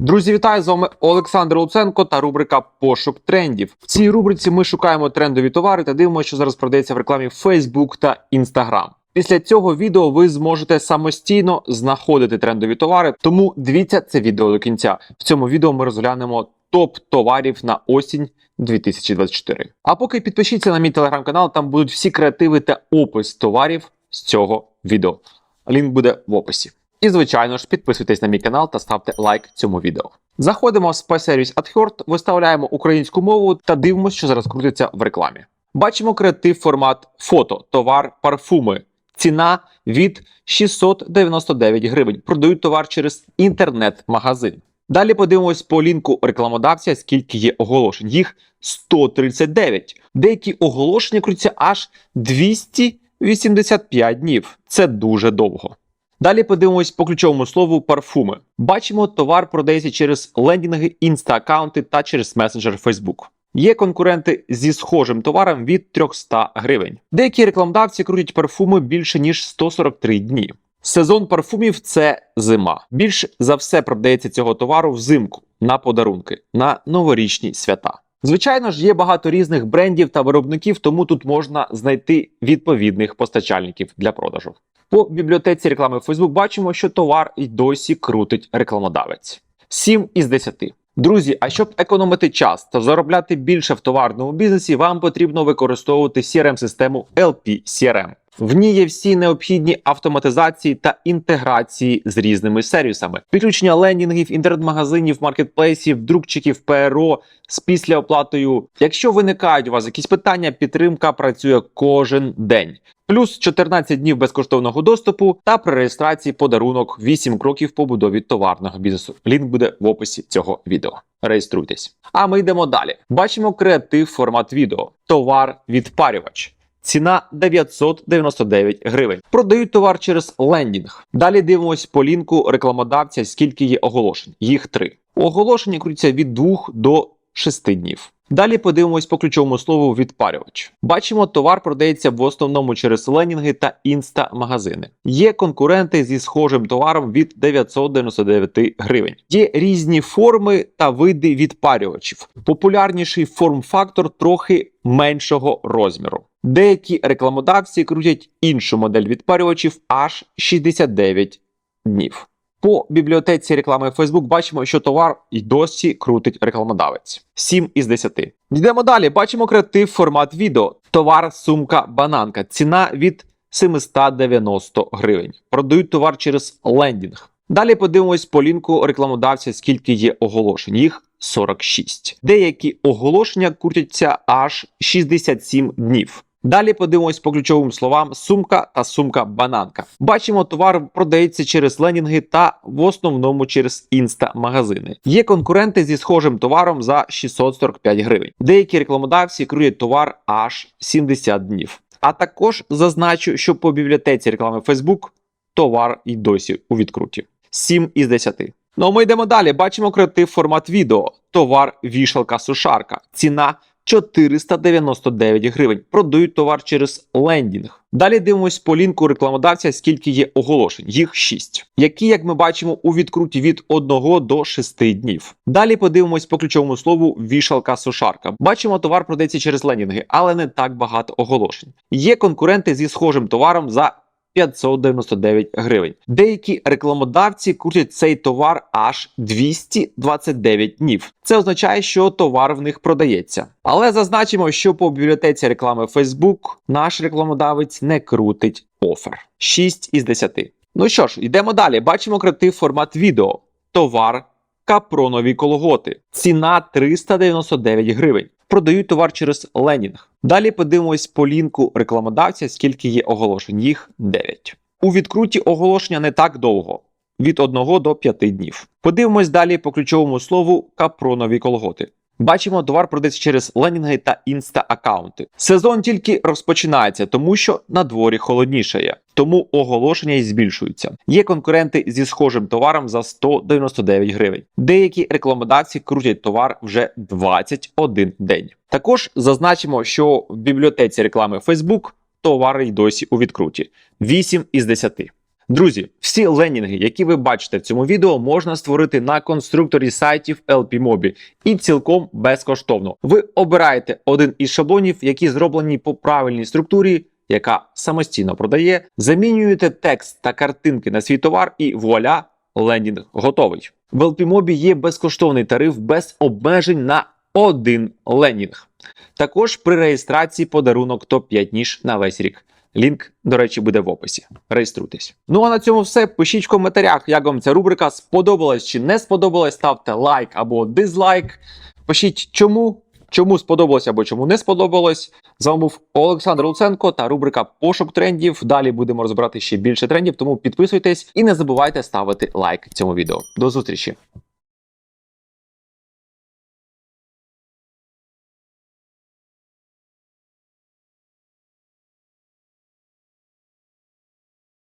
Друзі, вітаю з вами Олександр Луценко та рубрика Пошук трендів. В цій рубриці ми шукаємо трендові товари та дивимося, що зараз продається в рекламі Facebook та Instagram. Після цього відео ви зможете самостійно знаходити трендові товари, тому дивіться це відео до кінця. В цьому відео ми розглянемо топ товарів на осінь 2024. А поки підпишіться на мій телеграм-канал, там будуть всі креативи та опис товарів з цього відео. Лінк буде в описі. І, звичайно ж, підписуйтесь на мій канал та ставте лайк цьому відео. Заходимо в спецсервіс AdHurt, виставляємо українську мову та дивимося, що зараз крутиться в рекламі. Бачимо креатив формат фото, товар, парфуми. Ціна від 699 гривень. Продають товар через інтернет-магазин. Далі подивимось по лінку рекламодавця, скільки є оголошень. Їх 139. Деякі оголошення крутяться аж 285 днів. Це дуже довго. Далі подивимось по ключовому слову парфуми. Бачимо, товар продається через лендінги, інста-аккаунти та через месенджер Facebook. Є конкуренти зі схожим товаром від 300 гривень. Деякі рекламодавці крутять парфуми більше ніж 143 дні. Сезон парфумів це зима. Більш за все продається цього товару взимку на подарунки на новорічні свята. Звичайно ж, є багато різних брендів та виробників, тому тут можна знайти відповідних постачальників для продажу. По бібліотеці реклами Facebook бачимо, що товар і досі крутить рекламодавець. 7 із 10. Друзі, а щоб економити час та заробляти більше в товарному бізнесі, вам потрібно використовувати CRM-систему LP CRM. В ній є всі необхідні автоматизації та інтеграції з різними сервісами, підключення лендінгів, інтернет-магазинів, маркетплейсів, друкчиків, ПРО з післяоплатою. Якщо виникають у вас якісь питання, підтримка працює кожен день. Плюс 14 днів безкоштовного доступу та при реєстрації подарунок 8 кроків побудові товарного бізнесу. Лінк буде в описі цього відео. Реєструйтесь. А ми йдемо далі. Бачимо креатив формат відео. Товар відпарювач. Ціна 999 гривень. Продають товар через лендінг. Далі дивимось по лінку рекламодавця, скільки є оголошень. Їх три. Оголошення крутяться від 2 до 6 днів. Далі подивимось по ключовому слову відпарювач. Бачимо, товар продається в основному через ленінги та інста-магазини. Є конкуренти зі схожим товаром від 999 гривень. Є різні форми та види відпарювачів. Популярніший форм-фактор трохи меншого розміру. Деякі рекламодавці крутять іншу модель відпарювачів аж 69 днів. По бібліотеці реклами Facebook бачимо, що товар і досі крутить рекламодавець. 7 із 10. Йдемо далі. Бачимо креатив формат відео. Товар, сумка, бананка. Ціна від 790 гривень. Продають товар через лендінг. Далі подивимось по лінку рекламодавця, скільки є оголошень. Їх 46. Деякі оголошення крутяться аж 67 днів. Далі подивимось по ключовим словам сумка та сумка-бананка. Бачимо, товар продається через ленінги та в основному через інста-магазини. Є конкуренти зі схожим товаром за 645 гривень. Деякі рекламодавці крутять товар аж 70 днів. А також зазначу, що по бібліотеці реклами Facebook товар і досі у відкруті. 7 із 10. Ну а ми йдемо далі. Бачимо креатив формат відео. Товар вішалка сушарка. Ціна 499 гривень. Продають товар через лендінг. Далі дивимось по лінку рекламодавця, скільки є оголошень. Їх 6, які, як ми бачимо, у відкруті від 1 до 6 днів. Далі подивимось по ключовому слову вішалка сушарка. Бачимо, товар продається через лендінги, але не так багато оголошень. Є конкуренти зі схожим товаром за 599 гривень. Деякі рекламодавці крутять цей товар аж 229 днів. Це означає, що товар в них продається. Але зазначимо, що по бібліотеці реклами Facebook наш рекламодавець не крутить офер. 6 із 10. Ну що ж, йдемо далі. Бачимо креатив формат відео. Товар капронові колготи. Ціна 399 гривень. Продають товар через ленінг. Далі подивимось по лінку рекламодавця, скільки є оголошень. Їх 9. У відкруті оголошення не так довго. Від 1 до 5 днів. Подивимось далі по ключовому слову капронові колготи. Бачимо, товар продається через ленінги та інста-аккаунти. Сезон тільки розпочинається, тому що на дворі холоднішає. Тому оголошення і збільшуються. Є конкуренти зі схожим товаром за 199 гривень. Деякі рекламодавці крутять товар вже 21 день. Також зазначимо, що в бібліотеці реклами Facebook товари й досі у відкруті 8 із 10. Друзі, всі лендінги, які ви бачите в цьому відео, можна створити на конструкторі сайтів LPMobі і цілком безкоштовно. Ви обираєте один із шаблонів, які зроблені по правильній структурі, яка самостійно продає, замінюєте текст та картинки на свій товар, і вуаля, лендінг готовий. В LPMobі є безкоштовний тариф без обмежень на один лендінг. Також при реєстрації подарунок топ-5 ніж на весь рік. Лінк, до речі, буде в описі. Реєструйтесь. Ну а на цьому все. Пишіть в коментарях, як вам ця рубрика сподобалась чи не сподобалась. Ставте лайк або дизлайк. Пишіть, чому, чому сподобалось або чому не сподобалось. З вами був Олександр Луценко та рубрика Пошук трендів. Далі будемо розбирати ще більше трендів, тому підписуйтесь і не забувайте ставити лайк цьому відео. До зустрічі!